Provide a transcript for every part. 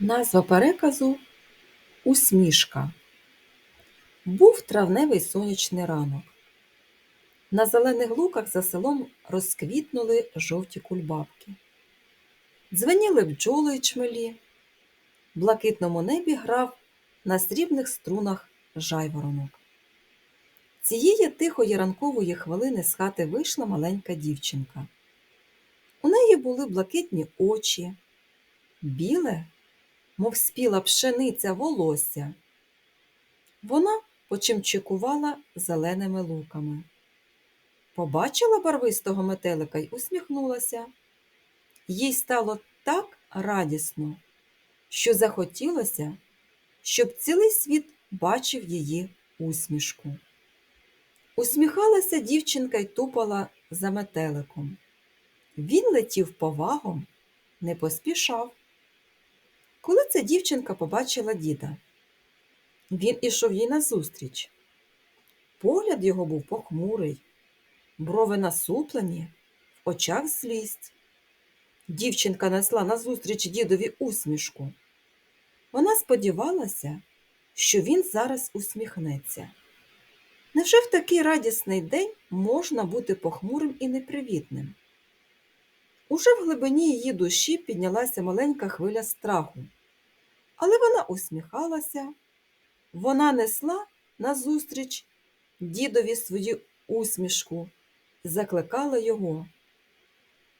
Назва переказу Усмішка. Був травневий сонячний ранок. На зелених луках за селом розквітнули жовті кульбабки. Дзвеніли бджоли й чмелі. В блакитному небі грав на срібних струнах жайворонок. Цієї тихої ранкової хвилини з хати вийшла маленька дівчинка. У неї були блакитні очі, біле, мов спіла пшениця волосся. Вона почимчикувала зеленими луками. Побачила барвистого метелика й усміхнулася. Їй стало так радісно, що захотілося, щоб цілий світ бачив її усмішку. Усміхалася дівчинка й тупала за метеликом. Він летів повагом, не поспішав. Коли ця дівчинка побачила діда, він ішов їй назустріч. Погляд його був похмурий, брови насуплені, в очах злість. Дівчинка несла назустріч дідові усмішку. Вона сподівалася, що він зараз усміхнеться. Невже в такий радісний день можна бути похмурим і непривітним? Уже в глибині її душі піднялася маленька хвиля страху, але вона усміхалася, вона несла назустріч дідові свою усмішку, закликала його.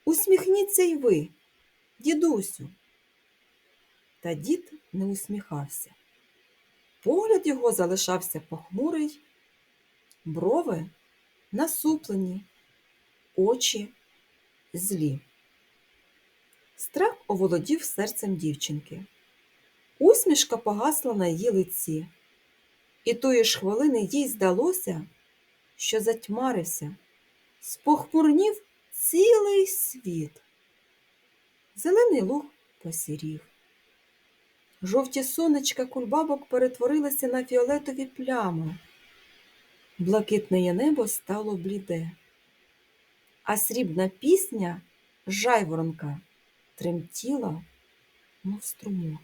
Усміхніться й ви, дідусю. Та дід не усміхався. Погляд його залишався похмурий, брови насуплені, очі злі. Страх оволодів серцем дівчинки. Усмішка погасла на її лиці, і тої ж хвилини їй здалося, що затьмарився, спохмурнів цілий світ. Зелений луг посірів. Жовті сонечка кульбабок перетворилися на фіолетові плями. Блакитне небо стало бліде, а срібна пісня жайворонка тремтіла, мов струмок.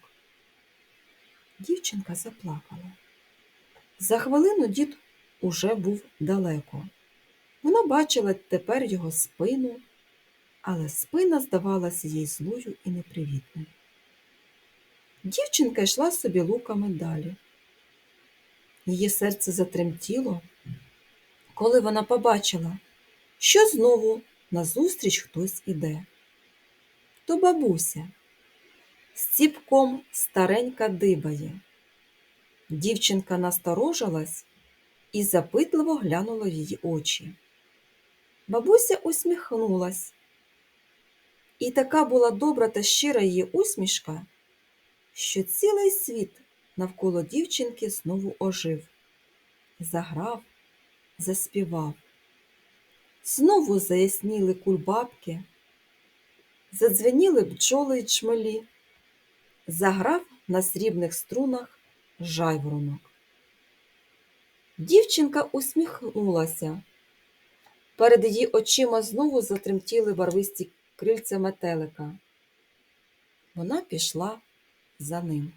Дівчинка заплакала. За хвилину дід уже був далеко. Вона бачила тепер його спину, але спина здавалася їй злою і непривітною. Дівчинка йшла собі луками далі. Її серце затремтіло, коли вона побачила, що знову назустріч хтось іде. То бабуся. З ціпком старенька дибає. Дівчинка насторожилась і запитливо глянула в її очі. Бабуся усміхнулась. І така була добра та щира її усмішка, що цілий світ навколо дівчинки знову ожив, заграв, заспівав. Знову заясніли кульбабки, задзвеніли бджоли й чмелі, заграв на срібних струнах жайворонок. Дівчинка усміхнулася. Перед її очима знову затремтіли барвисті крильця метелика. Вона пішла за ним.